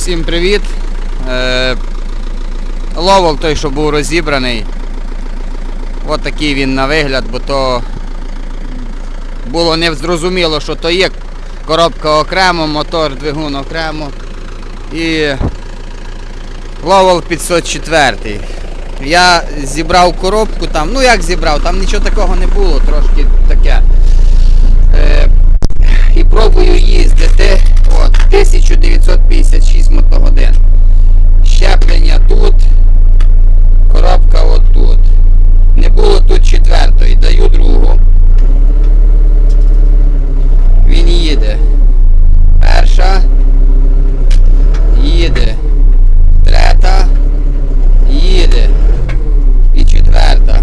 Всім привіт. Е, ловол той, що був розібраний. От такий він на вигляд, бо то було не зрозуміло, що то є коробка окремо, мотор, двигун окремо. І ловол 504. Я зібрав коробку там, ну як зібрав, там нічого такого не було, трошки таке. Е, і пробую їздити. От, 1956 мотогодин. Щеплення тут, коробка отут. Не було тут четвертої, даю другу. Він їде. Перша. Їде. Третя. Їде. І четверта.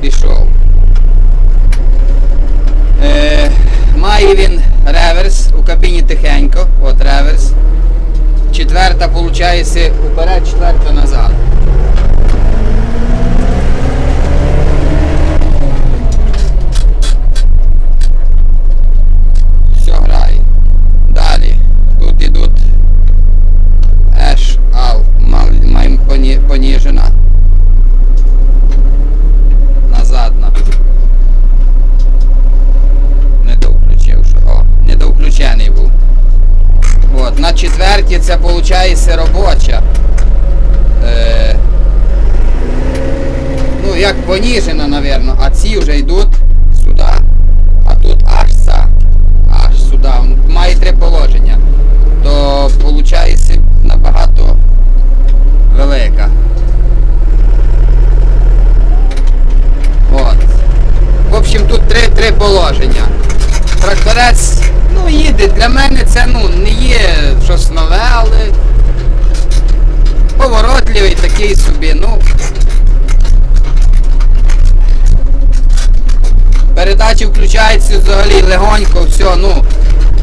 Пішов. Е, має він реверс у кабіні тихенько. От реверс. Четверта виходить уперед, четверта назад. Четвертій це виходить робоча. Е, ну, як поніжена, мабуть, а ці вже йдуть сюди. А тут аж са. Аж сюди. Має три положення. То виходить набагато велика. От. В общем, тут три, три положення. Тракторець, їде. Для мене це ну, не є щось нове, але поворотливий такий собі, ну. Передачі включаються взагалі легонько, все, ну,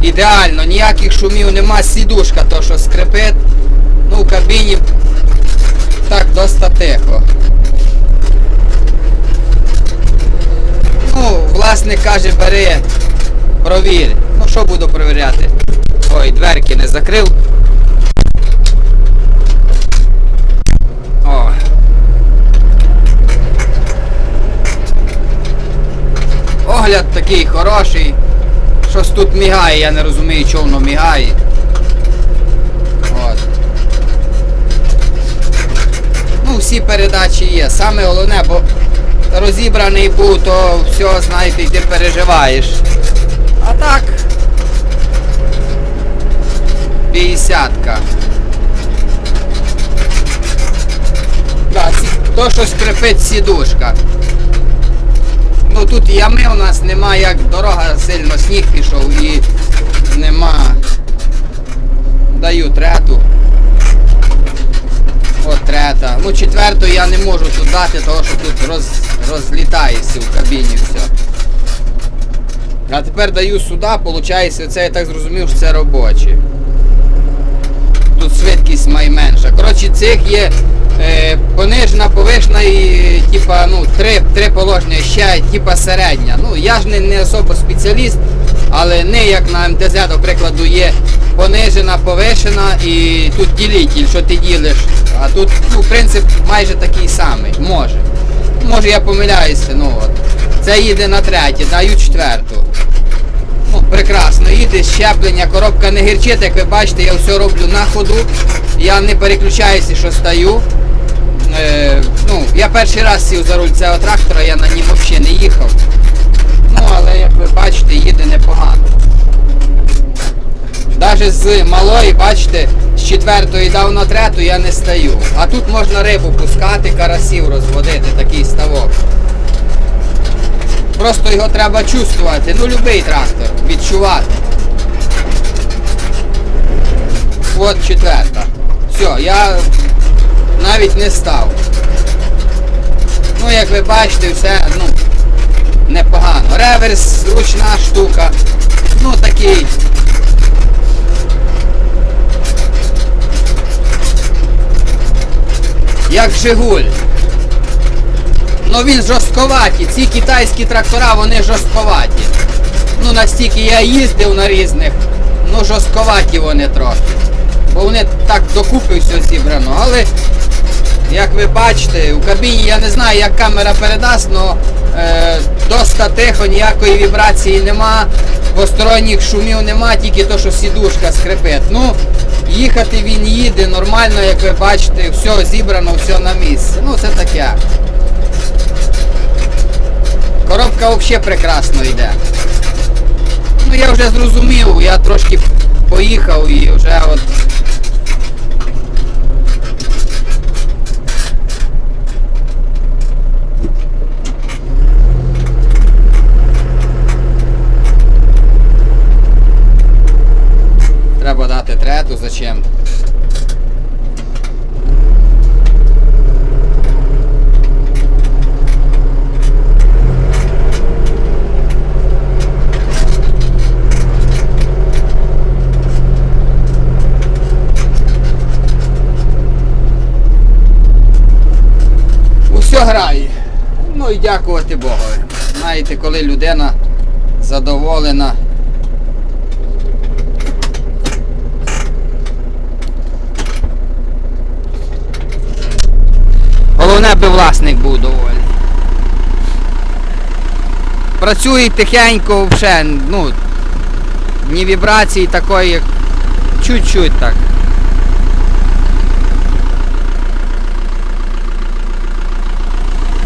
ідеально, ніяких шумів нема, сідушка то, що скрипить. Ну, в кабіні так доста тихо. Ну, власник каже, бери, провір. Що буду перевіряти? Ой, дверки не закрив. Огляд такий хороший. Щось тут мігає, я не розумію, чого воно мігає. От. Ну, всі передачі є. Саме головне, бо розібраний був, то все, знаєте, ти переживаєш. А так. 50-ка. Да, то, що скрипить сідушка. Ну тут ями у нас нема, як дорога сильно сніг пішов і нема. Даю трету. От трета. Ну четверту я не можу тут дати, тому що тут роз, розлітається в кабіні все. А тепер даю сюди, виходить, це я так зрозумів, що це робочі. Тут швидкість найменша. Коротше, цих є е, понижена, повишена і типа, ну, три, три положення, ще типа середня. Ну, я ж не, не особо спеціаліст, але не як на МТЗ, до прикладу, є понижена, повишена і тут ділитель, що ти ділиш. А тут, ну, принцип майже такий самий. Може. Може я помиляюся, ну от. Це їде на третє, даю четверту. Прекрасно, їде щеплення, коробка не гірчить, як ви бачите, я все роблю на ходу. Я не переключаюся, що стою. Е, ну, я перший раз сів за руль цього трактора, я на нім взагалі не їхав. Ну, але як ви бачите, їде непогано. Навіть з малої, бачите, з четвертої дав на трету я не стаю. А тут можна рибу пускати, карасів розводити, такий ставок. Просто його треба чувствувати. Ну, любий трактор, відчувати. От четверта. Все, я навіть не став. Ну, як ви бачите, все, ну, непогано. Реверс, зручна штука. Ну, такий. Як Жигуль. Ну він жорстковаті. Ці китайські трактора, вони жорстковаті. Ну настільки я їздив на різних, ну жорстковаті вони трохи. бо вони так докупи все зібрано. Але як ви бачите, у кабіні я не знаю, як камера передасть, але е, доста тихо, ніякої вібрації нема, посторонніх шумів нема, тільки то, що сідушка скрипить. Ну, їхати він їде нормально, як ви бачите, все зібрано, все на місці. Ну, це таке. Коробка взагалі прекрасно йде. Ну я вже зрозумів, я трошки поїхав і вже от. Треба дати трету, зачем? Усе грає. Ну і дякувати Богові. Знаєте, коли людина задоволена. Головне, би власник був довольний. Працює тихенько, вже, ну, ні вібрації такої, як чуть-чуть так.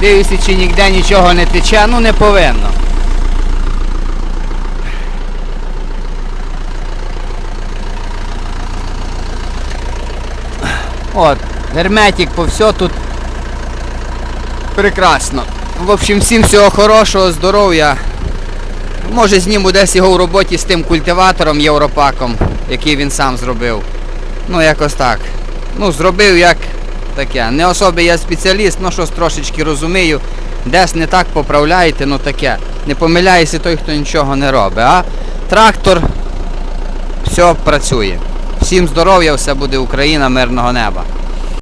Дивлюся, чи ніде нічого не тече, ну не повинно. От, герметик по все тут прекрасно. В общем, всім всього хорошого, здоров'я. Може зніму десь його в роботі з тим культиватором Європаком, який він сам зробив. Ну, якось так. Ну, зробив як таке. Не особи я спеціаліст, ну щось трошечки розумію. Десь не так поправляєте, ну таке. Не помиляється той, хто нічого не робить. А трактор все працює. Всім здоров'я, все буде Україна, мирного неба.